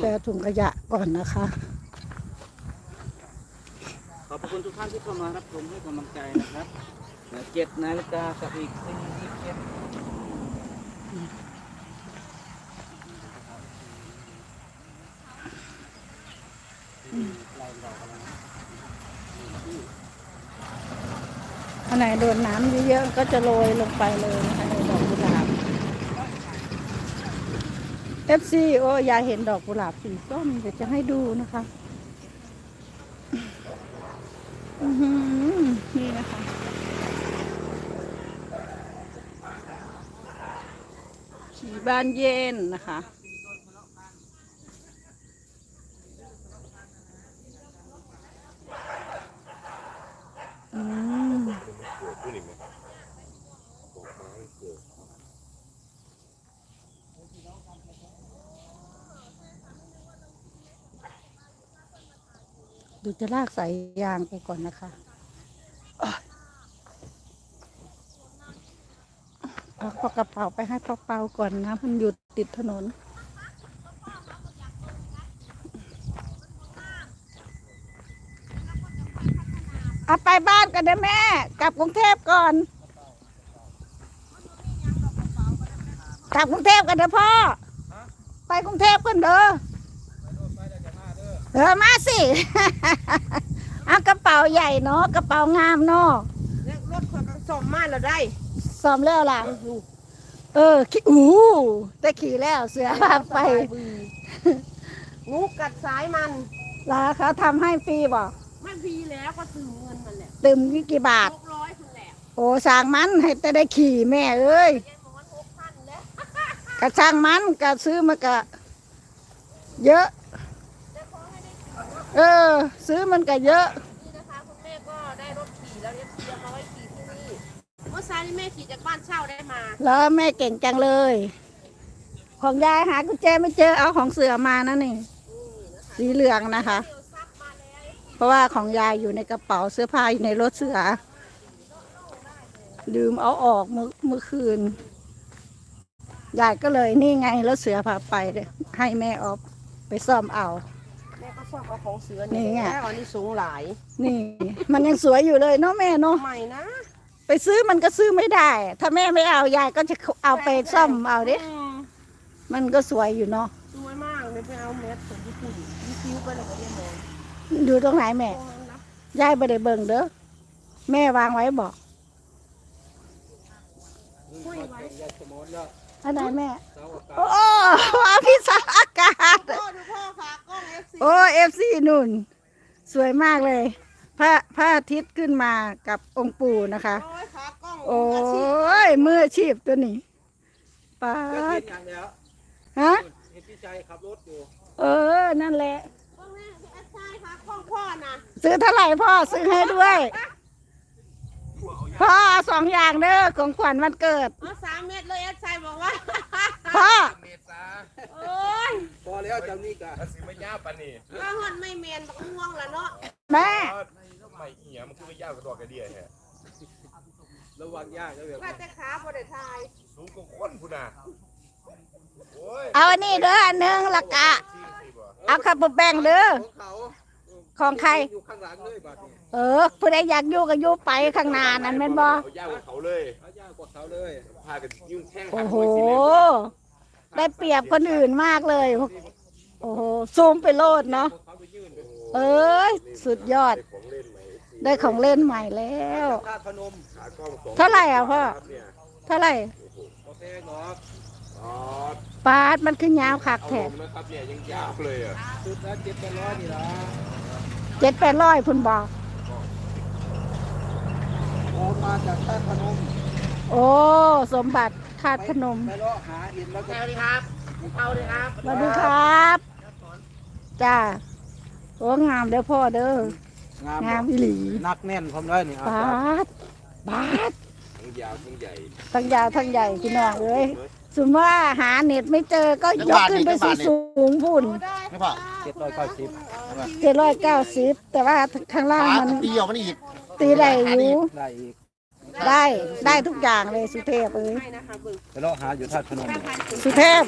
แปรถุงขยะก่อนนะคะ ขอบพระคุณทุกท่านที่เข้ามารับชมให้กำลังใจนะครับเจ็ดนาฬิกากับอีกสี่สิบเจ็ดอันไหนโดนน้ำเยอะๆก็จะโรยลงไปเลยนะคะในดอกกุหลาบ เอฟซีโอ้อยากเห็นดอกกุหลาบสีส้มเดี๋ยวจะให้ดูนะคะนี่นะคะ ขี่บ้านเย็นนะคะ ดูจะลากสายยางไปก่อนนะคะอะเอากระเป๋าไปให้พ่อเปาก่อนนะมันอยู่ติดถนน เอาไปบ้านกันเด้แม่ กลับกรุงเทพก่อน กลับกรุงเทพกันเด้อพ่อ ไปกรุงเทพกันเด้อ เออมาสิ เอากระเป๋าใหญ่เนาะกระเป๋างามเนาะเนี่ยรถคนก็ส่งมาแล้วได้ซ้อมแล้วล่ะ เออขี่อู้ได้ขี่แล้วเสือพาไปงูกัดสายมันลาเขาทำให้ฟรีบอกมันฟรีแล้วก็ซื้อเงินมันแหละตึมกี่กี่บาทหกร้อยคุณแหละโอ้สร้างมันให้แต่ได้ขี่แม่เอ้ยยังหมอนหกพันแล้วกระช่างมันกระซื้อมากะเยอะ เออ ซื้อมันก็เยอะ นี่นะคะคุณแม่ก็ได้รถขี่แล้วเอฟซีเอามาไว้ขี่ที่นี่เมื่อเช้านี้แม่ขี่จากบ้านเช่าได้มาแล้วแม่เก่งจังเลย ของยายหากุญแจไม่เจอเอาของเสือมานะนี่สีเหลืองนะคะ เดี๋ยวซักมาแล้วเพราะว่าของยายอยู่ในกระเป๋าเสื้อผ้าอยู่ในรถเสือ ลืมเอาออกเมื่อเมื่อคืน ยายก็เลยนี่ไงรถเสือพาไปเลยให้แม่ออกไปซ่อมเอา แม่ก็ชอบเอาของเสือนี่ไง แล้วอันนี้สูงหลายนี่ มันยังสวยอยู่เลยเนาะแม่เนาะ ใหม่นะไปซื้อมันก็ซื้อไม่ได้ ถ้าแม่ไม่เอายายก็จะเอาไปซ่อมเอาดิ มมันก็สวยอยู่เนาะ สวยมากเลยไปเอาแมสของญี่ปุ่นยี่คิ้วไปเลยก็ยังมองอยู่ตรงไหนแม่ตรงนะยายไม่ได้เบิ่งเด้อ แม่วางไว้บอกคุยไว้ายสมอนแล้วอันไหนแม่เสาอากาศโอ้ว่าพิซซ่าอากาศ พ่อดูพ่อฝาก โอ้เอฟซีนุ่น สวยมากเลย พระพระอาทิตย์ขึ้นมากับองค์ปู่นะคะ โอ้ยขากล้องโอ้อาชีพยมืออาชีพตัวนี้ป้าก็เห็ดนอย่างแล้วฮะ เห็นพี่ใจขับรถอยู่เออ นั่นแหละ กล้องแม่แอดไซด์ขากล้องพ่อนะซื้อเท่าไหร่พ่อซื้อให้ด้วย พ่อเอาสองอย่างเด้อของขวัญวันเกิด เอาสามเม็ดเลยแอดไซด์บอกว่าพ่อ เม ษาโอ้ยพอแล้วจำนี่กะถ้าสิไม่ยาวปานนี่ถ้าหอนไม่เมนบักม่วงละเนาะแม่ไม่เอียมันคือไม่ยาวกระดอกกระเดียแฮะระวังยากแล้วแบบว่าแต่ขาบริทายสูงกว่าคนพุ่นน่ะโอ้ยเอาอันนี้เด้ออันหนึงละกะซีสิบ่เอาขับแป้งเด้อ ของเขาของใคร อยู่ข้างหลังเลยบัดนี้เออผู้ใดอยากอยู่ก็อยู่ไปข้างหน้านั่นแม่นบ่เอายาวกว่าเขาเลยเอายากกว่าเขาเลยพากันยุ่งแท่งโอ้หักโหมวยสิเลย ได้เปรียบคนอื่นมากเลย โอ้โหซูมไปโลดเนาะเอ้ยสุดยอด ได้ของเล่นใหม่แล้ว ธาตุพนมขากล้องสองเท่าไหร่อะพ่อครับเท่าไหร่โอเคหรอกอ๋อปาดมันคือยาวคักเอาแถลมนะครับเนี่ยยังยาวเลยอะชุดละเจ็ดแปดร้อยนี่ละเจ็ดแปดร้อยพุ่นบอกออกมาจากธาตุพนมโอ้ สมบัติ คาดพนมไปเลาะหาหินแล้วก็เอาดิครับเอาดิครับสวัสดีครับจ้าโอ้งามเด้อพ่อเด้องามงามอีหลีนักแน่นพร้อมเลยนี่ปาดปาดทั้งยาวทั้งใหญ่ทั้งยาวทั้งใหญ่พี่น้องเอ้ยสมมติว่าหาเน็ตไม่เจอก็ยกขึ้นไปสูงสูงๆพุ่นไม่พอเจ็ดร้อยเก้าสิบเจ็ดร้อยเก้าสิบแต่ว่าข้างล่างมันตีออกมันอีกตีได้อยู่ ได้อีกได้ได้ทุกอย่างเลยสุเทพเอ้ยให้นะคะเบึงไปเลาะหาอยู่ธาตุพนม สุเทพ